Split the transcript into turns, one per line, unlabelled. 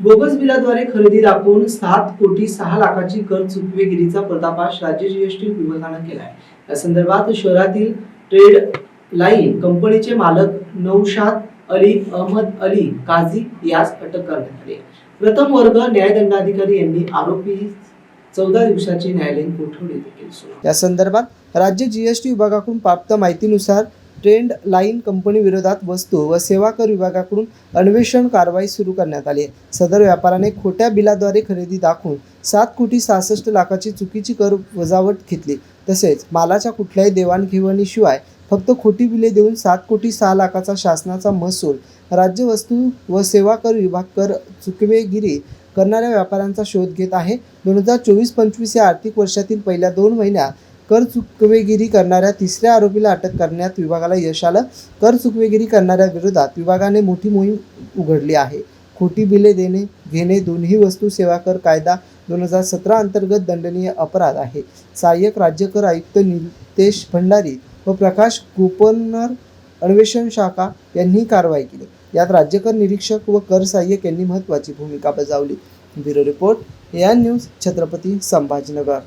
Bogus बिलाद्वारे खरेदी दाखवून सात कोटी सहा लाखाची कर चुकवेगिरीचा पर्दाफाश राज्य जीएसटी विभागानं केला या संदर्भात शहरातील ट्रेड लाईन कंपनीचे मालक नौशाद अली अहमद अली काझी यास अटक करण्यात आली प्रथम वर्ग न्यायदंडाधिकारी यांनी आरोपी चौदा दिवसाची न्यायालयीन कोठडी देखील या संदर्भात राज्य जीएसटी विभागाकडून प्राप्त माहितीनुसार ट्रेंड लाईन कंपनी विरोधात वस्तू व सेवा कर विभागाकडून अन्वेषण कारवाई सुरू करण्यात आली आहे. सदर व्यापाराने खोट्या बिलाद्वारे खरेदी दाखवून सात कोटी सहासष्ट लाखाची चुकीची कर वजावट घेतली. तसेच मालाच्या कुठल्याही देवाणघेवाणीशिवाय फक्त खोटी बिले देऊन सात कोटी सहा लाखाचा शासनाचा महसूल राज्य वस्तू व सेवा कर विभाग कर चुकवेगिरी करणाऱ्या व्यापाऱ्यांचा शोध घेत आहे. दोन हजार चोवीस पंचवीस या आर्थिक वर्षातील पहिल्या दोन महिन्यात कर चुकवेगिरी करणाऱ्या तिसऱ्या आरोपीला अटक करण्यात विभागाला यश आलं. कर चुकवेगिरी करणाऱ्या विरोधात विभागाने मोठी मोहीम उघडली आहे. खोटी बिले देणे घेणे दोन्ही वस्तू सेवा कर कायदा दोन हजार सतरा अंतर्गत दंडनीय अपराध आहे. सहाय्यक राज्य कर आयुक्त नितेश भंडारी व प्रकाश गोपनर अन्वेषण शाखा यांनी कारवाई केली. यात राज्यकर निरीक्षक व कर सहाय्यक यांनी महत्त्वाची भूमिका बजावली. Bureau report N news Chhatrapati Sambhajinagar.